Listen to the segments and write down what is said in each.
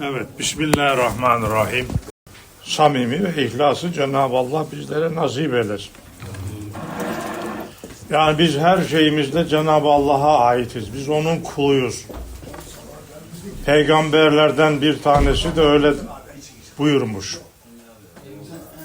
Evet, Bismillahirrahmanirrahim. Samimi ve ihlası Cenab-ı Allah bizlere nasip eylesin. Yani biz her şeyimizde Cenab-ı Allah'a aitiz. Biz onun kuluyuz. Peygamberlerden bir tanesi de öyle buyurmuş.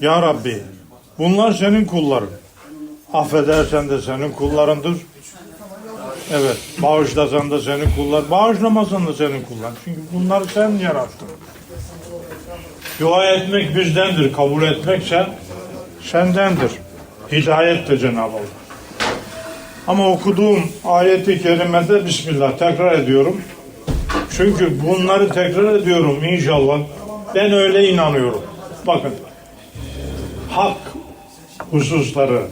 Ya Rabbi, bunlar senin kulların. Affedersen de senin kullarındır. Evet, bağışlasan da senin kullar, bağışlamasan da senin kullar. Çünkü bunları sen yarattın. Dua etmek bizdendir, kabul etmekse sendendir. Hidayet de Cenab-ı Allah. Ama okuduğum ayeti kerimede Bismillah tekrar ediyorum. Çünkü bunları tekrar ediyorum inşallah. Ben öyle inanıyorum. Bakın, hak hususları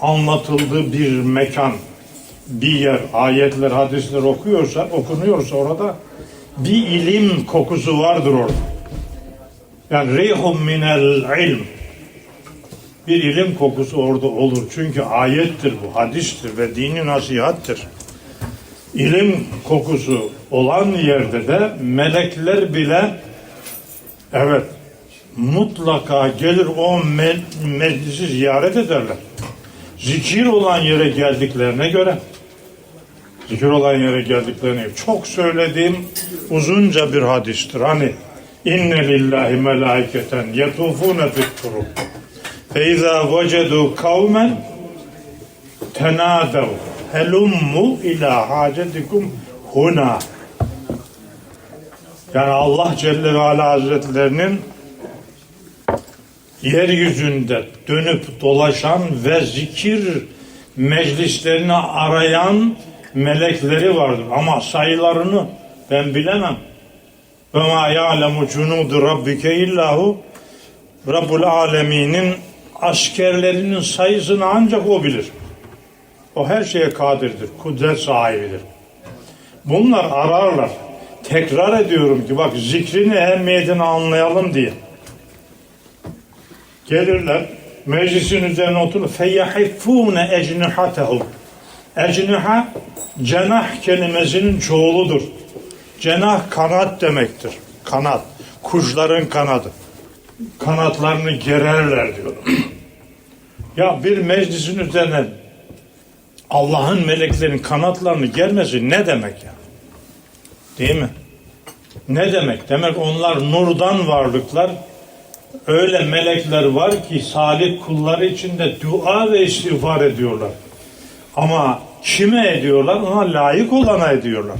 anlatıldığı bir mekan, bir yer, ayetler, hadisler okuyorsa, okunuyorsa orada bir ilim kokusu vardır orada. Yani rihum minel ilm. Bir ilim kokusu orada olur. Çünkü ayettir bu, hadistir ve dini nasihattir. İlim kokusu olan yerde de melekler bile evet mutlaka gelir o me meclisi ziyaret ederler. Zikir olan yere geldiklerine göre zikir olan yere geldiklerine çok söylediğim uzunca bir hadistir. Hani inne lillahi melaiketen yetufune fit turub fe izâ vecedu kavmen tenadev helummu ila hacetikum huna. Yani Allah Celle ve Ala Hazretlerinin yeryüzünde dönüp dolaşan ve zikir meclislerini arayan melekleri vardır. Ama sayılarını ben bilemem. Ve ma ya'lemu cunudu rabbike illahu Rabbul Alemin'in askerlerinin sayısını ancak o bilir. O her şeye kadirdir, kudret sahibidir. Bunlar ararlar. Tekrar ediyorum ki bak zikrin ehemmiyetini anlayalım diye. Gelirler, meclisin üzerine oturur. Feyyahifûne ecnihatehum. Ecniha, cenah kelimesinin çoğuludur. Cenah kanat demektir. Kanat. Kuşların kanadı. Kanatlarını gererler diyor. ya bir meclisin üzerine Allah'ın meleklerin kanatlarını germesi ne demek ya? Değil mi? Ne demek? Demek onlar nurdan varlıklar. Öyle melekler var ki salih kulları içinde dua ve istiğfar ediyorlar. Ama kime ediyorlar? Ona layık olana ediyorlar.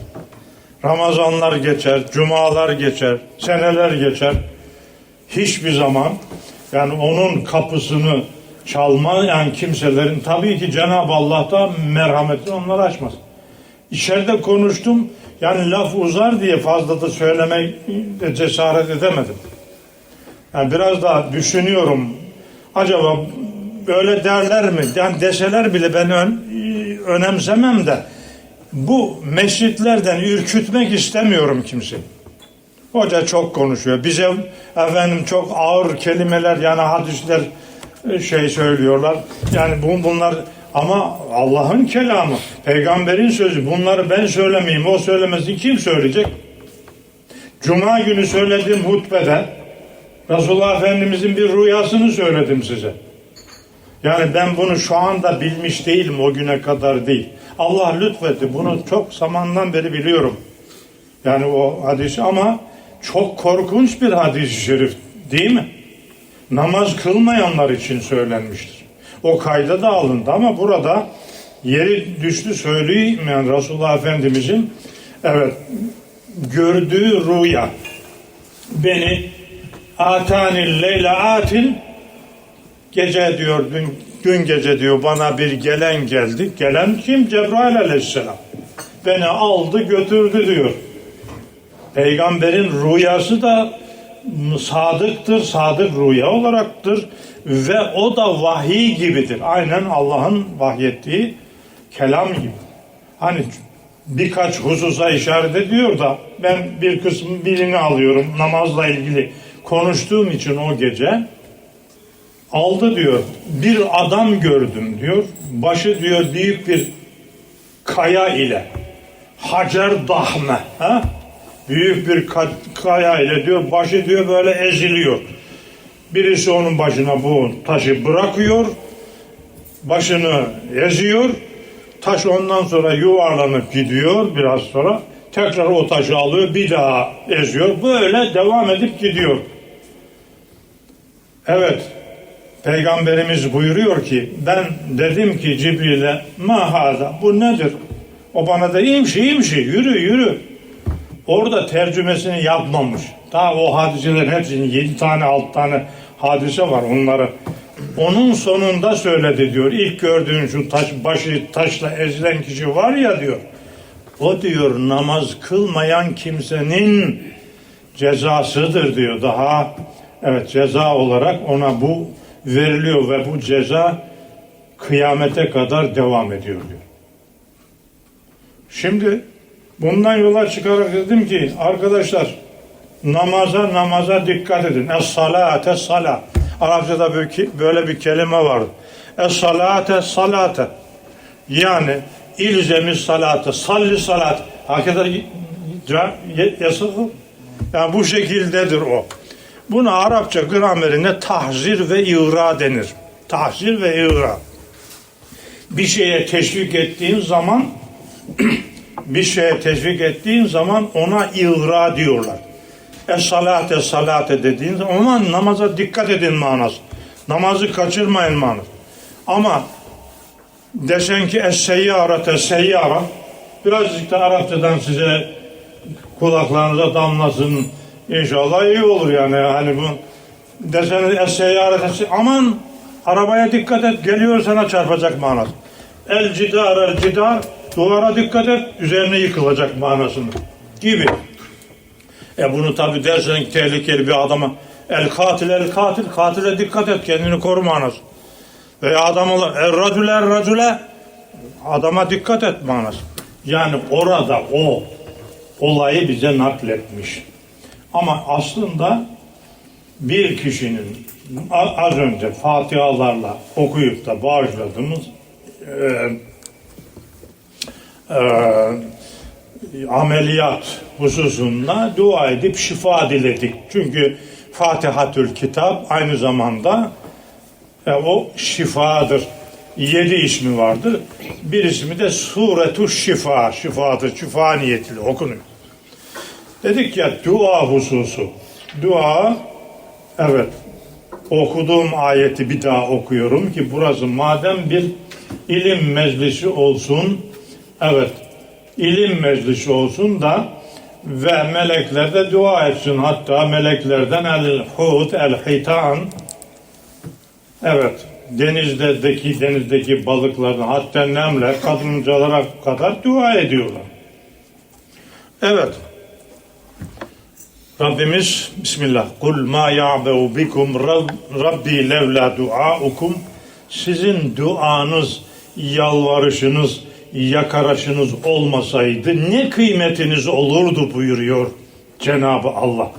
Ramazanlar geçer, cumalar geçer, seneler geçer. Hiçbir zaman yani onun kapısını çalmayan kimselerin tabii ki Cenab-ı Allah da merhametini onlara açmaz. İçeride konuştum. Yani laf uzar diye fazla da söylemek cesaret edemedim. Yani biraz daha düşünüyorum. Acaba böyle derler mi? Yani deseler bile ben ön, önemsemem de bu mescitlerden ürkütmek istemiyorum kimseyi. Hoca çok konuşuyor. Bize efendim çok ağır kelimeler yani hadisler şey söylüyorlar. Yani bu, bunlar ama Allah'ın kelamı, peygamberin sözü. Bunları ben söylemeyeyim, o söylemesin. Kim söyleyecek? Cuma günü söylediğim hutbede Resulullah Efendimizin bir rüyasını söyledim size. Yani ben bunu şu anda bilmiş değilim o güne kadar değil. Allah lütfetti. Bunu çok zamandan beri biliyorum. Yani o hadis ama çok korkunç bir hadis-i şerif değil mi? Namaz kılmayanlar için söylenmiştir. O kayda da alındı ama burada yeri düştü söyleyeyim yani Resulullah Efendimizin evet gördüğü rüya beni atanil leyle atil gece diyor dün, dün gece diyor bana bir gelen geldi. Gelen kim? Cebrail aleyhisselam. Beni aldı götürdü diyor. Peygamberin rüyası da sadıktır, sadık rüya olaraktır ve o da vahiy gibidir. Aynen Allah'ın vahyettiği kelam gibi. Hani birkaç hususa işaret ediyor da ben bir kısmı birini alıyorum namazla ilgili konuştuğum için o gece aldı diyor bir adam gördüm diyor başı diyor büyük bir kaya ile hacer dahme ha? Büyük bir ka- kaya ile diyor başı diyor böyle eziliyor. Birisi onun başına bu taşı bırakıyor. Başını eziyor. Taş ondan sonra yuvarlanıp gidiyor biraz sonra. Tekrar o taşı alıyor bir daha eziyor. Böyle devam edip gidiyor. Evet. Peygamberimiz buyuruyor ki ben dedim ki Cibril'e ma hada bu nedir? O bana da imşi imşi yürü yürü. Orada tercümesini yapmamış. Daha o hadiselerin hepsinin yedi tane alt tane hadise var onları. Onun sonunda söyledi diyor. İlk gördüğün şu taş, başı taşla ezilen kişi var ya diyor. O diyor namaz kılmayan kimsenin cezasıdır diyor. Daha evet ceza olarak ona bu veriliyor ve bu ceza kıyamete kadar devam ediyor diyor. Şimdi bundan yola çıkarak dedim ki arkadaşlar namaza namaza dikkat edin. Es salate sala. Arapçada böyle, bir kelime var. Es salate salate. Yani ilzemi salate, salli salat. Hakikaten. Yani bu şekildedir o. Buna Arapça gramerinde tahzir ve iğra denir. Tahzir ve iğra. Bir şeye teşvik ettiğin zaman bir şeye teşvik ettiğin zaman ona iğra diyorlar. Es salate salate dediğin zaman ama namaza dikkat edin manası. Namazı kaçırmayın manası. Ama desen ki es seyyarate seyyara birazcık da Arapçadan size kulaklarınıza damlasın inşallah iyi olur yani hani bu deseniz es seyyarete se- aman arabaya dikkat et geliyor sana çarpacak manası. El cidar el cidar duvara dikkat et üzerine yıkılacak manasını gibi. E bunu tabi dersen tehlikeli bir adama el katil el katil katile dikkat et kendini koru manası. Veya adam olur el racule el racule adama dikkat et manası. Yani orada o olayı bize nakletmiş. Ama aslında bir kişinin az önce fatihalarla okuyup da bağışladığımız e, e, ameliyat hususunda dua edip şifa diledik. Çünkü Fatihatül Kitap aynı zamanda e, o şifadır. Yedi ismi vardır. Bir ismi de Suretu Şifa, şifadır, şifa niyetiyle okunuyor. Dedik ya dua hususu. Dua, evet okuduğum ayeti bir daha okuyorum ki burası madem bir ilim meclisi olsun, evet ilim meclisi olsun da ve melekler de dua etsin. Hatta meleklerden el hud, el hitan evet denizdeki denizdeki balıklardan hatta nemle kadıncalara kadar dua ediyorlar. Evet. Rabbimiz Bismillah Kul ma ya'be'u bikum Rab- Rabbi levla duaukum Sizin duanız, yalvarışınız, yakaraşınız olmasaydı ne kıymetiniz olurdu buyuruyor Cenab-ı Allah.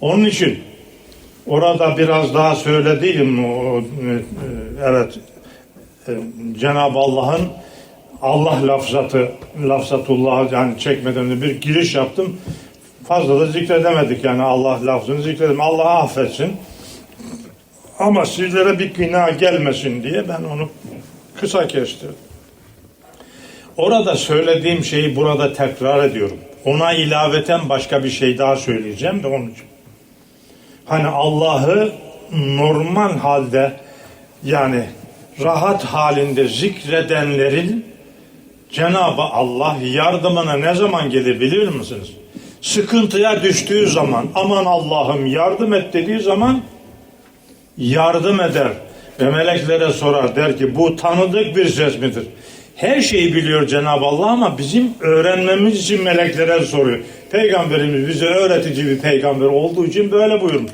Onun için orada biraz daha söyledim o, e, evet e, Cenab-ı Allah'ın Allah lafzatı lafzatullah yani çekmeden bir giriş yaptım. Fazla da zikredemedik yani Allah lafzını zikredelim. Allah affetsin. Ama sizlere bir günah gelmesin diye ben onu kısa kestim. Orada söylediğim şeyi burada tekrar ediyorum. Ona ilaveten başka bir şey daha söyleyeceğim de onun için. Hani Allah'ı normal halde yani rahat halinde zikredenlerin Cenab-ı Allah yardımına ne zaman gelir bilir misiniz? Sıkıntıya düştüğü zaman aman Allah'ım yardım et dediği zaman yardım eder ve meleklere sorar der ki bu tanıdık bir ses midir? Her şeyi biliyor Cenab-ı Allah ama bizim öğrenmemiz için meleklere soruyor. Peygamberimiz bize öğretici bir peygamber olduğu için böyle buyurmuş.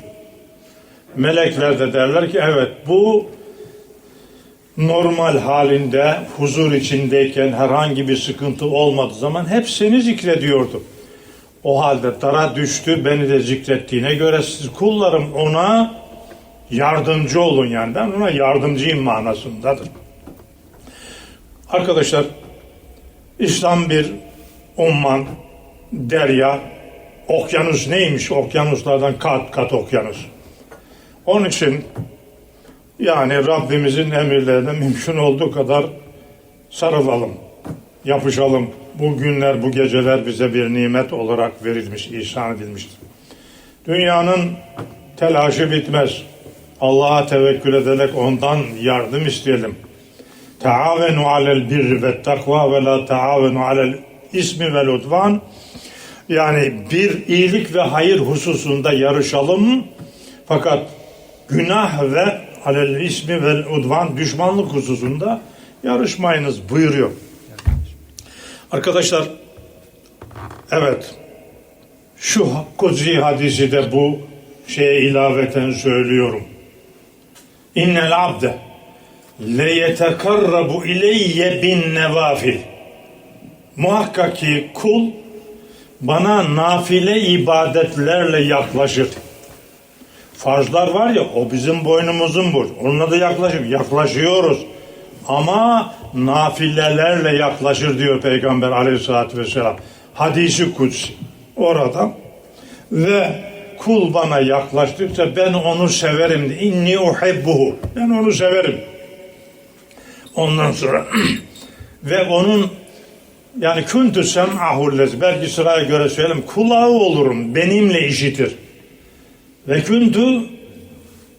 Melekler de derler ki evet bu normal halinde huzur içindeyken herhangi bir sıkıntı olmadığı zaman hep seni zikrediyordu. O halde dara düştü beni de zikrettiğine göre siz kullarım ona yardımcı olun yani ben ona yardımcıyım manasındadır. Arkadaşlar İslam bir umman derya, okyanus neymiş? Okyanuslardan kat kat okyanus. Onun için yani Rabbimizin emirlerine mümkün olduğu kadar sarılalım, yapışalım. Bu günler, bu geceler bize bir nimet olarak verilmiş, ihsan edilmiştir. Dünyanın telaşı bitmez. Allah'a tevekkül ederek ondan yardım isteyelim. Taavenu alel birri ve takva ve la taavenu alel ismi vel udvan. Yani bir iyilik ve hayır hususunda yarışalım. Fakat günah ve alel ismi vel udvan düşmanlık hususunda yarışmayınız buyuruyor. Arkadaşlar evet şu kutsi hadisi de bu şeye ilaveten söylüyorum. İnnel abde le yetekarrabu ileyye bin nevafil. Muhakkak ki kul bana nafile ibadetlerle yaklaşır. Farzlar var ya o bizim boynumuzun borcu. Onunla da yaklaşır. Yaklaşıyoruz. Ama nafilelerle yaklaşır diyor Peygamber aleyhissalatü vesselam. Hadisi kutsi. Orada ve kul bana yaklaştıkça ben onu severim. İnni uhibbuhu. Ben onu severim. Ondan sonra ve onun yani küntü sem'ahu lezi belki sıraya göre söyleyeyim kulağı olurum benimle işitir. Ve küntü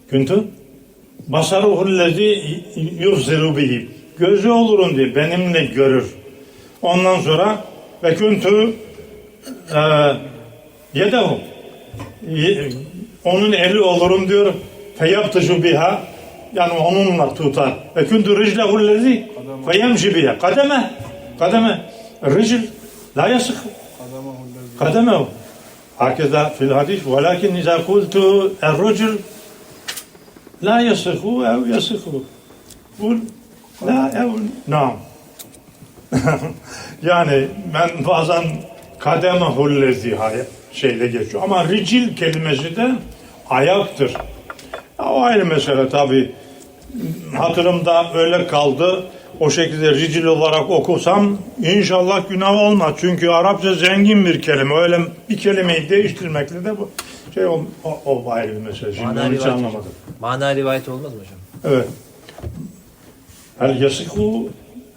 küntü basaruhu lezi yufziru bihi gözü olurum diye benimle görür. Ondan sonra ve küntü e, yedehu Ye- onun eli olurum diyor. Feyaptışı biha yani onunla tutar. Ve kündü riclehu lezi feyemşi biha. Kademe. Kademe. Ricl la yasık. Kademehu. Hakeza fil hadis. Velakin izâ kultu er-ricl la yasıhu ev yasıhu. Kul la ev nam. yani ben bazen kademehu lezi hayır şeyle geçiyor. Ama ricil kelimesi de ayaktır. Ya, o ayrı mesele tabi. Hatırımda öyle kaldı. O şekilde ricil olarak okusam inşallah günah olmaz. Çünkü Arapça zengin bir kelime. Öyle bir kelimeyi değiştirmekle de bu şey o, o, o ayrı bir mesele. Şimdi Mana onu hiç rivayet. anlamadım. Mana rivayet olmaz mı hocam? Evet. El yasihu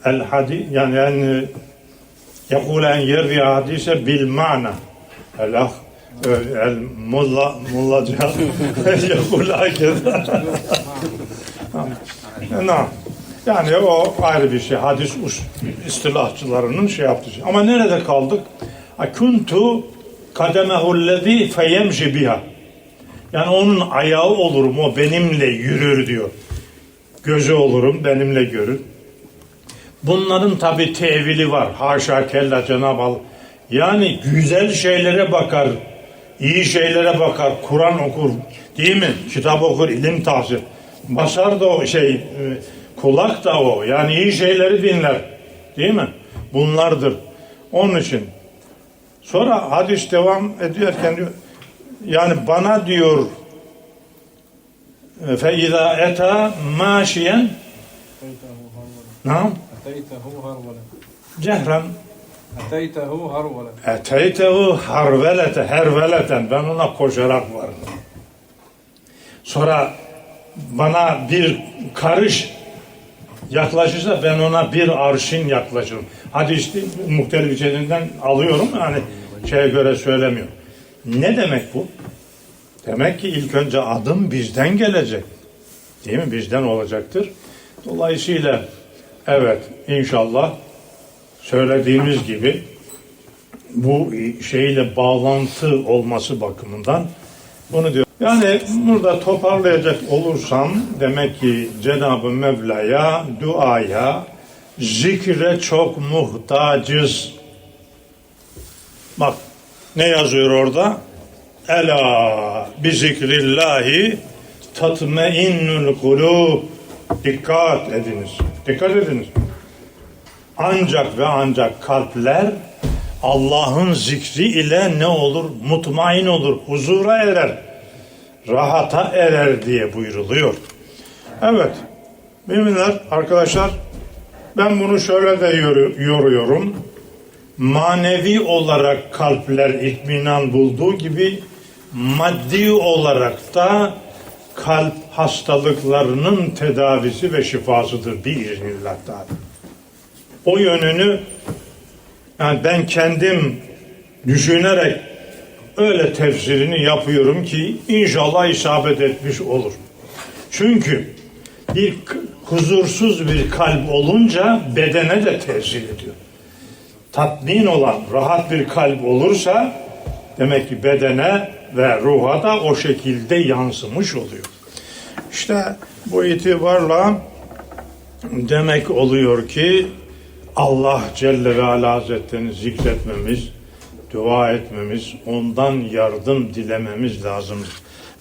el hadi yani yani يقول أن يروي حديث بالمعنى الأخ الملا ملا جهاد يقول هكذا نعم yani o ayrı bir şey. Hadis us, istilahçılarının şey yaptığı şey. Ama nerede kaldık? Kuntu kademehullezi feyemşi biha. Yani onun ayağı olurum, o benimle yürür diyor. Gözü olurum, benimle görür. Bunların tabi tevili var. Haşa kella Allah. Yani güzel şeylere bakar, iyi şeylere bakar, Kur'an okur, değil mi? Kitap okur, ilim tahsil. Basar da o şey, e, kulak da o. Yani iyi şeyleri dinler. Değil mi? Bunlardır. Onun için. Sonra hadis devam ediyorken diyor, yani bana diyor fe izâ eta maşiyen Nam أتيته هرولا cehran أتيته هرولا Eteytehu harvelete, herveleten. Ben ona koşarak varım. Sonra bana bir karış yaklaşırsa ben ona bir arşın yaklaşırım. Hadi işte muhtelif içeriğinden alıyorum yani şeye göre söylemiyorum. Ne demek bu? Demek ki ilk önce adım bizden gelecek. Değil mi? Bizden olacaktır. Dolayısıyla evet inşallah söylediğimiz gibi bu şeyle bağlantı olması bakımından bunu diyor. Yani burada toparlayacak olursam demek ki Cenab-ı Mevla'ya, duaya, zikre çok muhtacız. Bak ne yazıyor orada? Ela bi zikrillahi tatmeinnul kulub. Dikkat ediniz. Dikkat ediniz. Ancak ve ancak kalpler Allah'ın zikri ile ne olur? Mutmain olur, huzura erer, rahata erer diye buyruluyor. Evet, müminler, arkadaşlar ben bunu şöyle de yoru- yoruyorum. manevi olarak kalpler itminan bulduğu gibi maddi olarak da kalp hastalıklarının tedavisi ve şifasıdır biiznillah Teala. O yönünü yani ben kendim düşünerek öyle tefsirini yapıyorum ki inşallah isabet etmiş olur. Çünkü bir huzursuz bir kalp olunca bedene de tesir ediyor. Tatmin olan, rahat bir kalp olursa demek ki bedene ve ruha da o şekilde yansımış oluyor. İşte bu itibarla demek oluyor ki Allah Celle ve Ala Hazretlerini zikretmemiz, dua etmemiz, ondan yardım dilememiz lazımdır.